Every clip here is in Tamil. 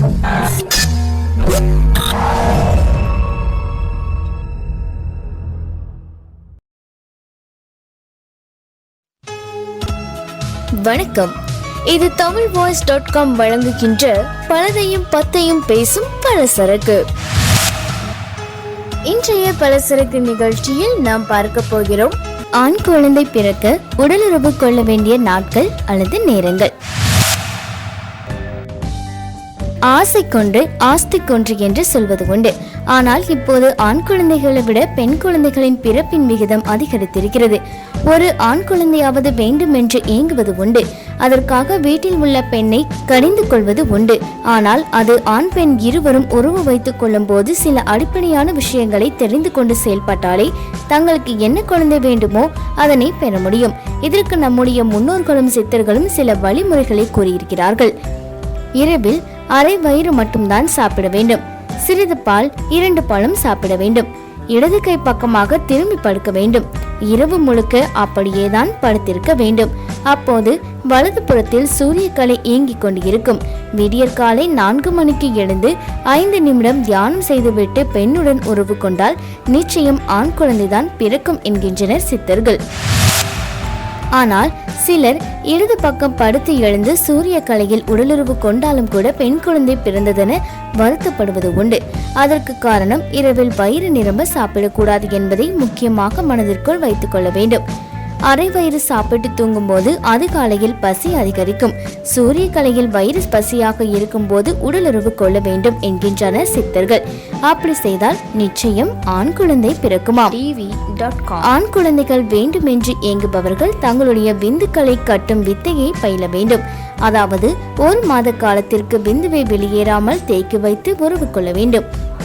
வணக்கம். இது தமிழ் வாய்ஸ் டாட் காம் வழங்குகின்ற பலதையும் பத்தையும் பேசும் பலசரக்கு. இன்றைய பலசரக்கு நிகழ்ச்சியில் நாம் பார்க்க போகிறோம். ஆண் குழந்தை பிறக்க உடலுறவு கொள்ள வேண்டிய நாட்கள் அல்லது நேரங்கள். ஆசை கொண்டு ஆஸ்தி கொன்று என்று சொல்வது உண்டு. ஆனால் இப்போது ஆண் குழந்தைகளை விட பெண் குழந்தைகளின் பிறப்பின் விகிதம் அதிகரித்திருக்கிறது. ஒரு ஆண் குழந்தையாவது வேண்டும் என்று ஏங்குவது உண்டு. அதற்காக வீட்டில் உள்ள பெண்ணை கடிந்து கொள்வது உண்டு. ஆனால் அது ஆண் பெண் இருவரும் உறவு வைத்துக் கொள்ளும் போது சில அடிப்படையான விஷயங்களை தெரிந்து கொண்டு செயல்பட்டாலே தங்களுக்கு என்ன குழந்தை வேண்டுமோ அதனை பெற முடியும். இதற்கு நம்முடைய முன்னோர்களும் சித்தர்களும் சில வழிமுறைகளை கூறியிருக்கிறார்கள். இரவில் அரை வயிறு மட்டும்தான் சாப்பிட வேண்டும். சிறிது பால் இரண்டு பழம் சாப்பிட வேண்டும். இடது கை பக்கமாக திரும்பி படுக்க வேண்டும். இரவு முழுக்க அப்படியேதான் படுத்திருக்க வேண்டும். அப்போது வலது புறத்தில் சூரியக்கலை இயங்கிக் கொண்டு இருக்கும் விடியற் காலை நான்கு மணிக்கு எழுந்து ஐந்து நிமிடம் தியானம் செய்துவிட்டு பெண்ணுடன் உறவு கொண்டால் நிச்சயம் ஆண் குழந்தைதான் பிறக்கும் என்கின்றனர் சித்தர்கள். ஆனால் சிலர் இடது பக்கம் படுத்து எழுந்து சூரிய கலையில் உடலுறவு கொண்டாலும் கூட பெண் குழந்தை பிறந்ததென வருத்தப்படுவது உண்டு. அதற்கு காரணம் இரவில் வயிறு நிரம்ப சாப்பிடக்கூடாது என்பதை முக்கியமாக மனதிற்குள் வைத்துக் கொள்ள வேண்டும். அரை வயிறு சாப்பிட்டு தூங்கும்போது அதிகாலையில் பசி அதிகரிக்கும். சூரிய கலையில் வயிறு பசியாக இருக்கும்போது உடலுறவு கொள்ள வேண்டும் என்கின்றனர் சித்தர்கள். அப்படி செய்தால் நிச்சயம் ஆண் குழந்தை பிறக்குமாம் ஆண் குழந்தைகள் வேண்டும் என்று இயங்குபவர்கள் தங்களுடைய விந்துக்களை கட்டும் வித்தையை பயில வேண்டும். அதாவது ஒரு மாத காலத்திற்கு விந்துவை வெளியேறாமல் தேக்கி வைத்து உறவு கொள்ள வேண்டும்.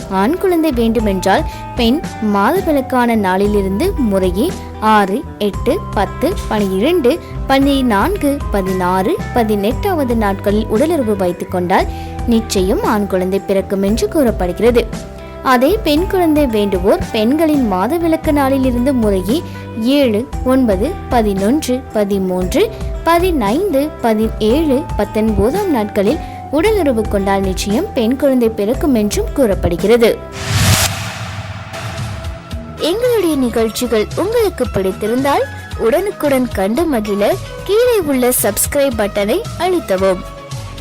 ஆண் குழந்தை வேண்டுமென்றால் பெண் மாதவிலக்கான நாளிலிருந்து முறையே ஆறு எட்டு பத்து பனிரெண்டு பதினான்கு பதினாறு பதினெட்டாவது நாட்களில் உடலுறவு வைத்துக் கொண்டால் நிச்சயம் ஆண் குழந்தை பிறக்கும் என்று கூறப்படுகிறது. அதே பெண் குழந்தை வேண்டுவோர் பெண்களின் மாதவிலக்கு நாளிலிருந்து முறையே ஏழு ஒன்பது பதினொன்று பதிமூன்று பதினைந்து பதினேழு பத்தொன்பதாம் நாட்களில் உடலுறவு கொண்டால் நிச்சயம் பெண் குழந்தை பிறக்கும் என்றும் கூறப்படுகிறது. எங்களுடைய நிகழ்ச்சிகள் உங்களுக்கு பிடித்திருந்தால் உடனுக்குடன் கண்டு மகிழ கீழே உள்ள சப்ஸ்கிரைப் பட்டனை அழுத்தவும்.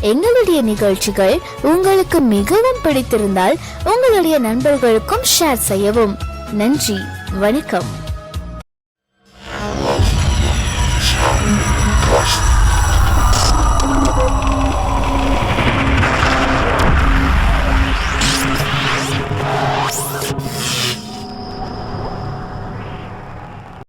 எங்களுடைய நிகழ்ச்சிகள் உங்களுக்கு மிகவும் பிடித்திருந்தால் உங்களுடைய நண்பர்களுக்கும் ஷேர் செய்யவும். நன்றி வணக்கம்.